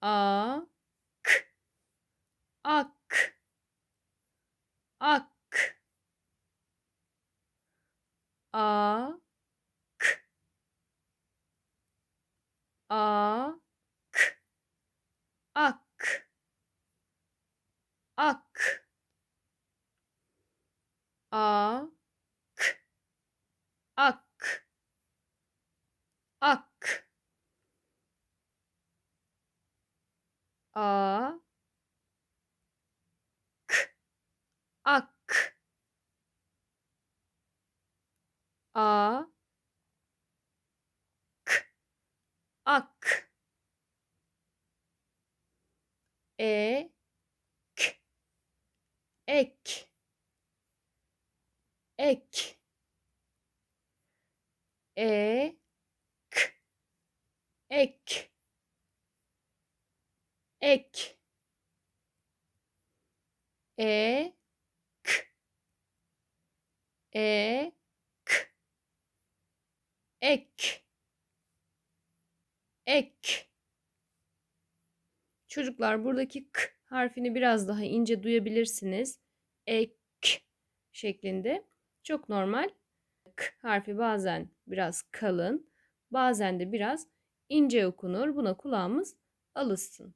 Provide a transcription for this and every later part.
啊 A ek ek Çocuklar buradaki k harfini biraz daha ince duyabilirsiniz. Ek şeklinde. Çok normal. K harfi bazen biraz kalın, bazen de biraz ince okunur. Buna kulağımız alışsın.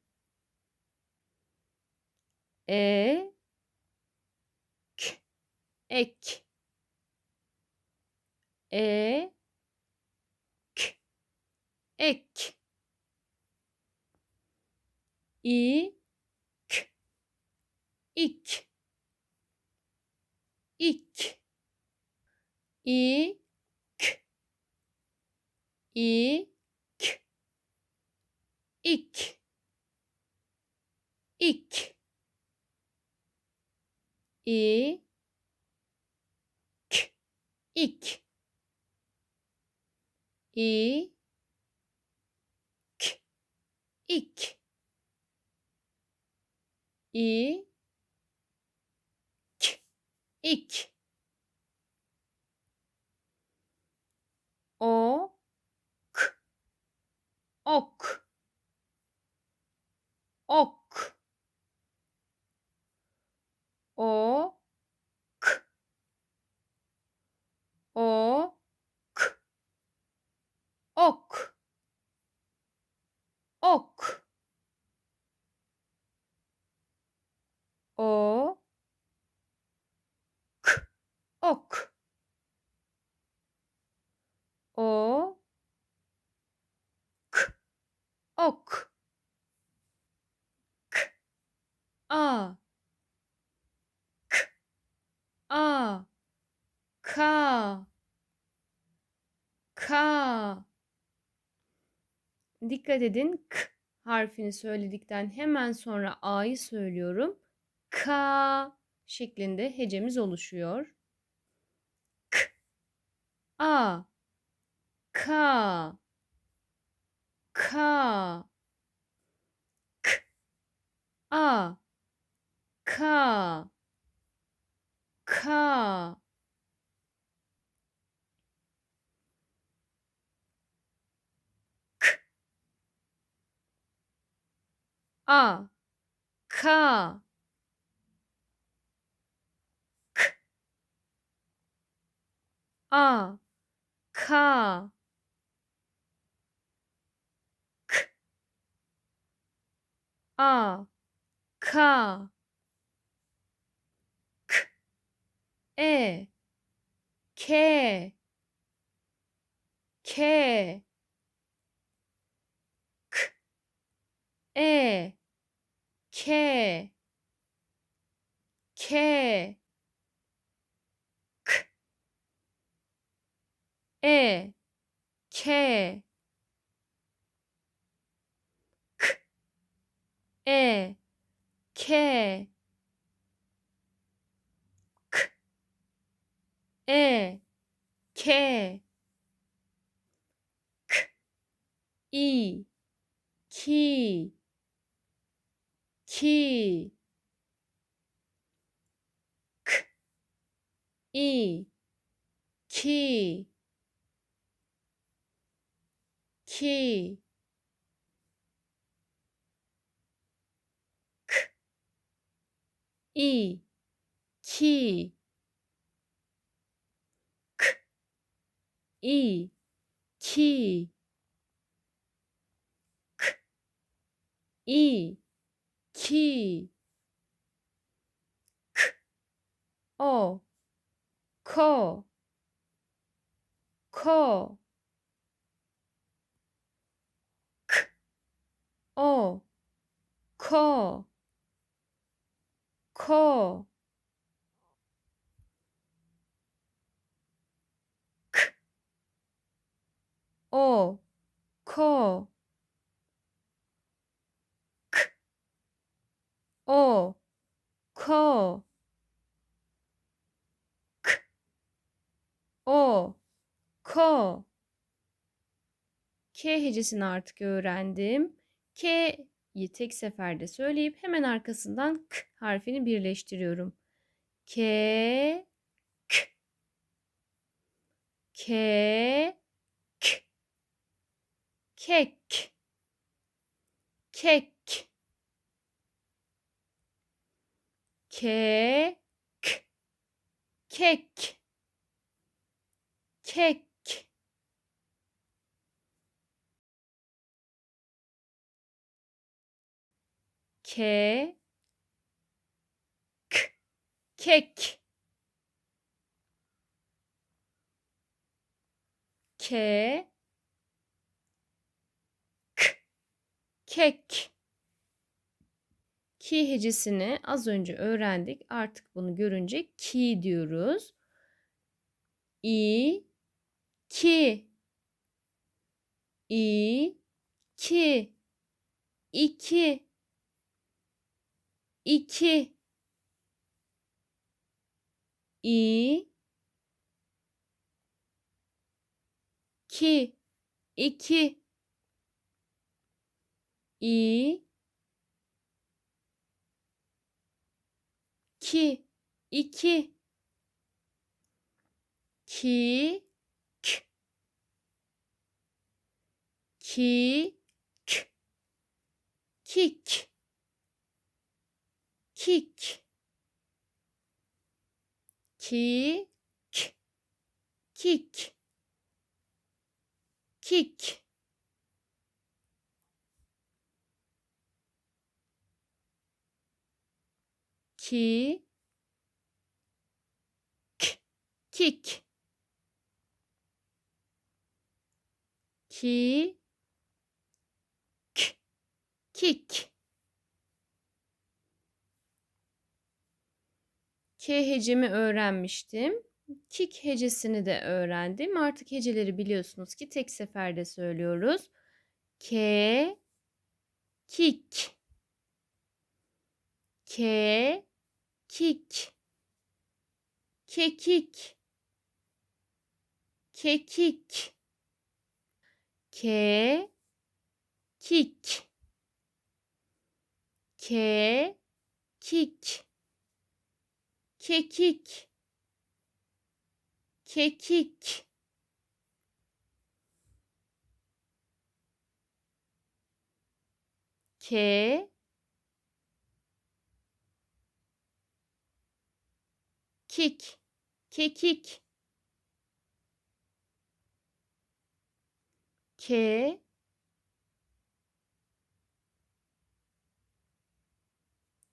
E k ek e ek ik ik i k i k ik ik i k ik i k ik. İ. K. İk. O. K. Ok. Ok o k o k ok ok o k ok. O. K. Ok. K. A. K. A. Ka ka Dikkat edin k harfini söyledikten hemen sonra a'yı söylüyorum. Ka şeklinde hecemiz oluşuyor. K a ka ka k a ka ka k a ka k a ka a ka k e ke ke k e ke ke k e ke e. Ke k. E. Ke k. İ. Ki ki k. İ. Ki 키, 크, 이, 키, 크, 이, 키, 크, 이, 키, 크, 어, 커, 커. O, ko, ko, k, o, ko, k, o, ko, k, o, ko. K hecesini artık öğrendim. K'yi tek seferde söyleyip hemen arkasından K harfini birleştiriyorum. K, K, K, K, kek, kek, kek, kek, kek. Ke k kek. Ke k kek. Ki hecesini az önce öğrendik. Artık bunu görünce ki diyoruz. i. Ki. İ. Ki. İki iki. İ. Ki iki. İ. Ki iki. Ki k. Ki k. Kik kik. Ki k kik. Kik. Ki k kik. Ki k kik K hecemi öğrenmiştim. Kik hecesini de öğrendim. Artık heceleri biliyorsunuz ki tek seferde söylüyoruz. K, kik. K, kik. Kekik. Kekik. K, kik. K, kik kekik. Kekik. Ke. Kik. Kekik. Ke.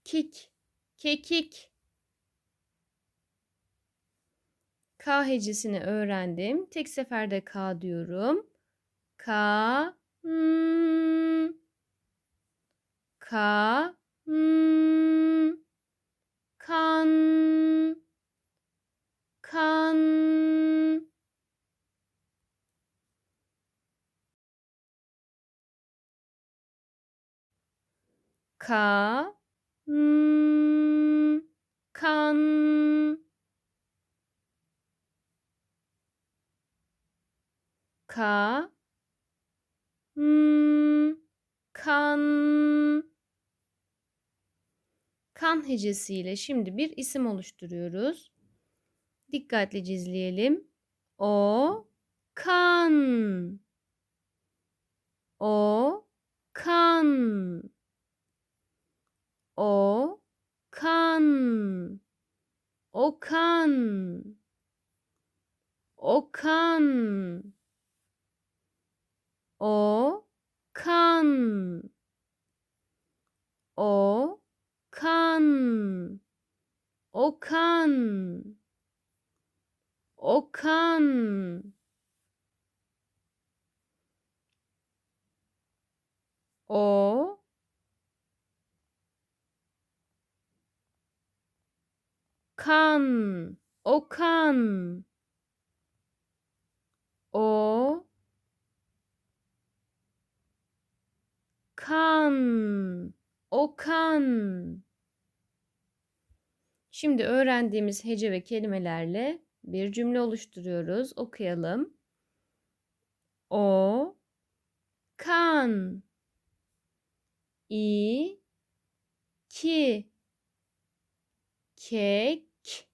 Kik. Kekik K hecesini öğrendim. Tek seferde K diyorum. K, hmm, K, hmm, kan, kan. K, hmm, kan. ka hmm, kan. Kan hecesiyle şimdi bir isim oluşturuyoruz. Dikkatli cizleyelim. O kan. O kan. O kan. O kan. O kan o kan. Okan Okan O kan. Okan O kan Okan. Şimdi öğrendiğimiz hece ve kelimelerle bir cümle oluşturuyoruz. Okuyalım. O kan i ki kek.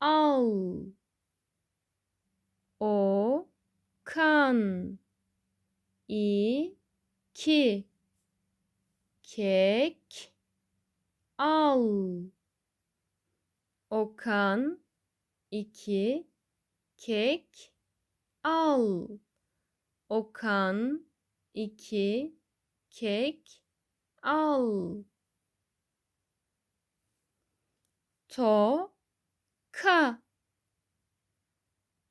Al. O kan i ki kek. Al. Okan. İki. Kek. Al. Okan. İki. Kek. Al. To. Ka.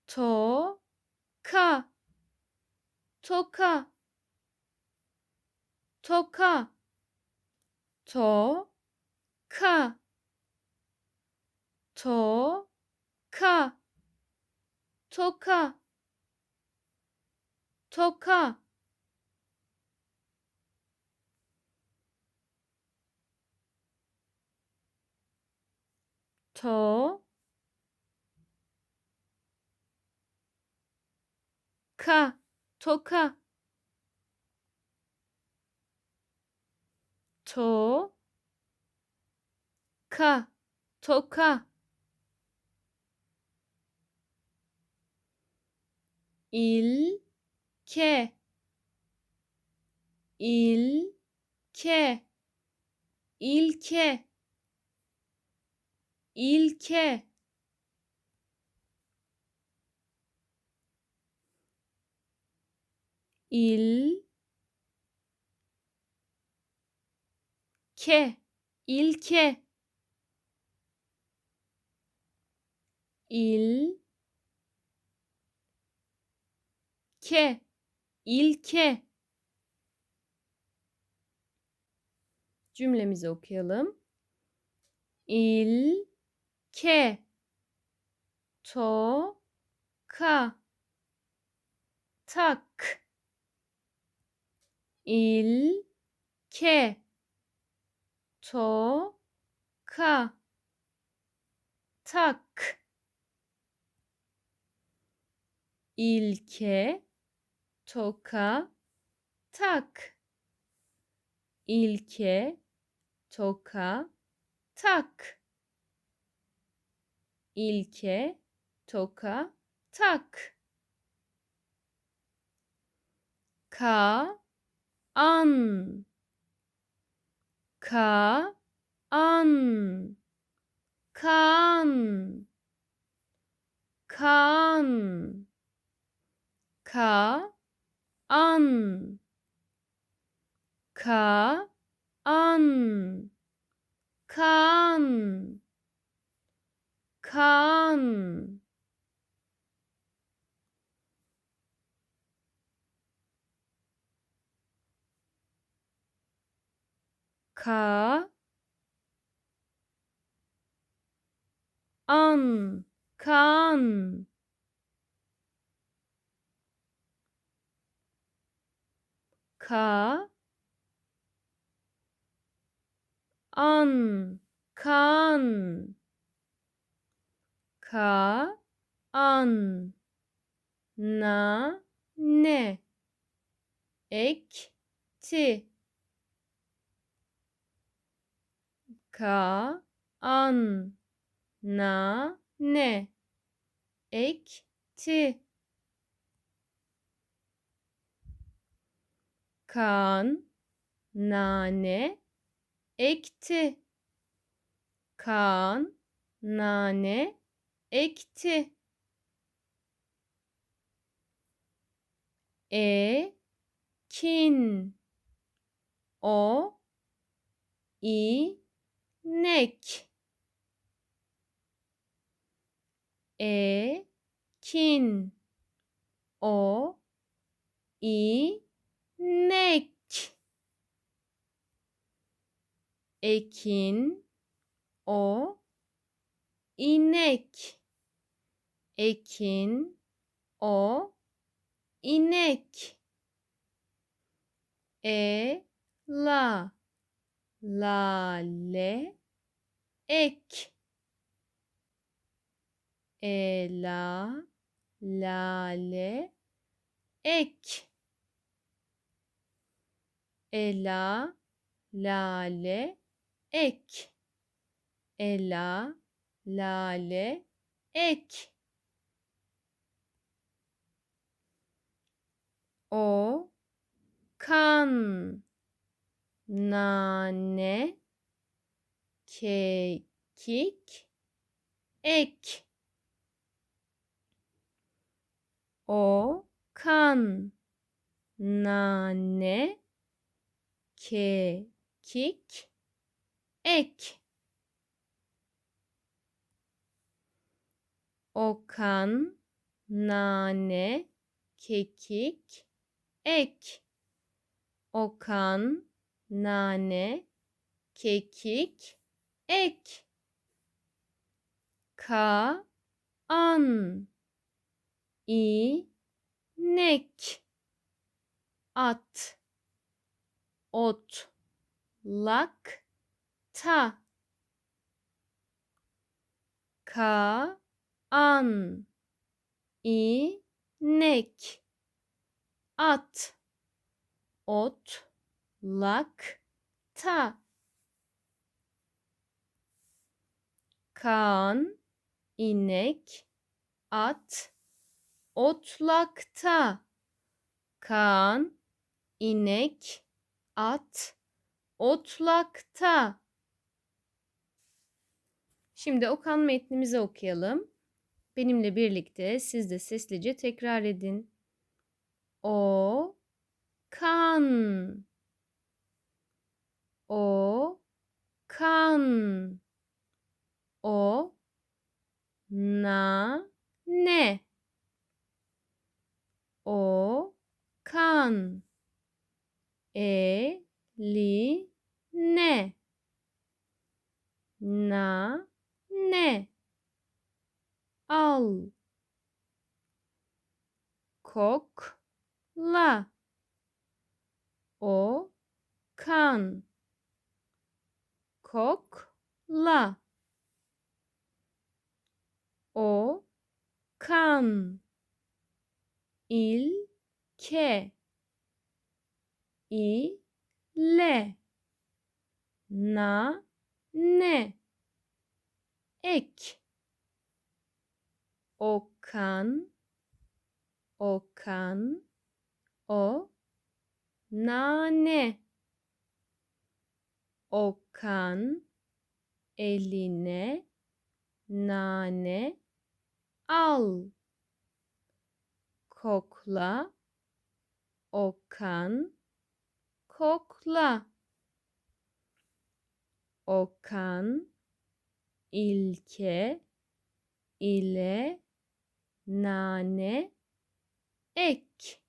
To. Ka. Toka toka. To ka to ka toka. Toka. To. Ka. Toka to ka toka ilke ilke ilke ilke il ke ilke. İl ilke ilke. Cümlemizi okuyalım. İlke to ka tak. İlke to ka tak ilke. Toka tak ilke. Toka tak ilke. Toka tak ka an ka an kan kan ka an ka an ka. An. Kan. Ka. An. Kan. Ka. An. Na. Ne? Ekti ka an na ne? Ekti. Kaan nane? Ekti. Kaan nane? Ekti. E kin o i nek. E kin. O i nek. Ekin. O inek. Ekin. O inek. E la lale ek. Ela lale ek. Ela lale ek. Ela lale ek. O kan nane kekik ek. O kan. Nane kekik ek. Okan nane kekik ek. Okan nane kekik ek. Ka an inek. At. Ot lak ta ka an inek. At. Ot lak ta kan inek at. Otlakta. Kan inek at. Otlakta. Şimdi Okan metnimizi okuyalım. Benimle birlikte siz de seslice tekrar edin. O kan O kan O na ne O kan E li ne Na ne al kokla o kan kokla o kan. İlke ile na. Ne? Ek. Okan. Okan. O. Nane. Okan. Eline. Nane al. Kokla. Okan. Kokla. Okan. İlke. İle. Nane. Ek.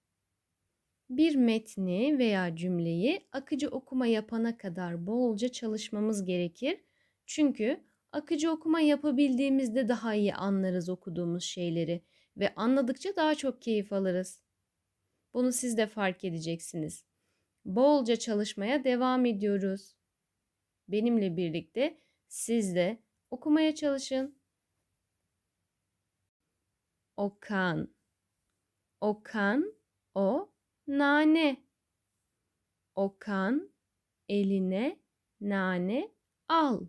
Bir metni veya cümleyi akıcı okuma yapana kadar bolca çalışmamız gerekir. Çünkü akıcı okuma yapabildiğimizde daha iyi anlarız okuduğumuz şeyleri ve anladıkça daha çok keyif alırız. Bunu siz de fark edeceksiniz. Bolca çalışmaya devam ediyoruz. Benimle birlikte siz de okumaya çalışın. Okan Okan o nane. Okan eline nane al.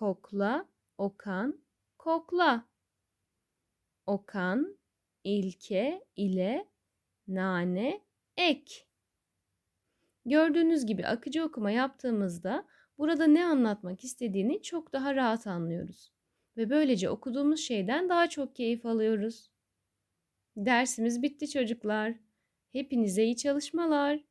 Kokla Okan kokla. Okan ilke ile nane ek. Gördüğünüz gibi akıcı okuma yaptığımızda burada ne anlatmak istediğini çok daha rahat anlıyoruz ve böylece okuduğumuz şeyden daha çok keyif alıyoruz. Dersimiz bitti çocuklar. Hepinize iyi çalışmalar.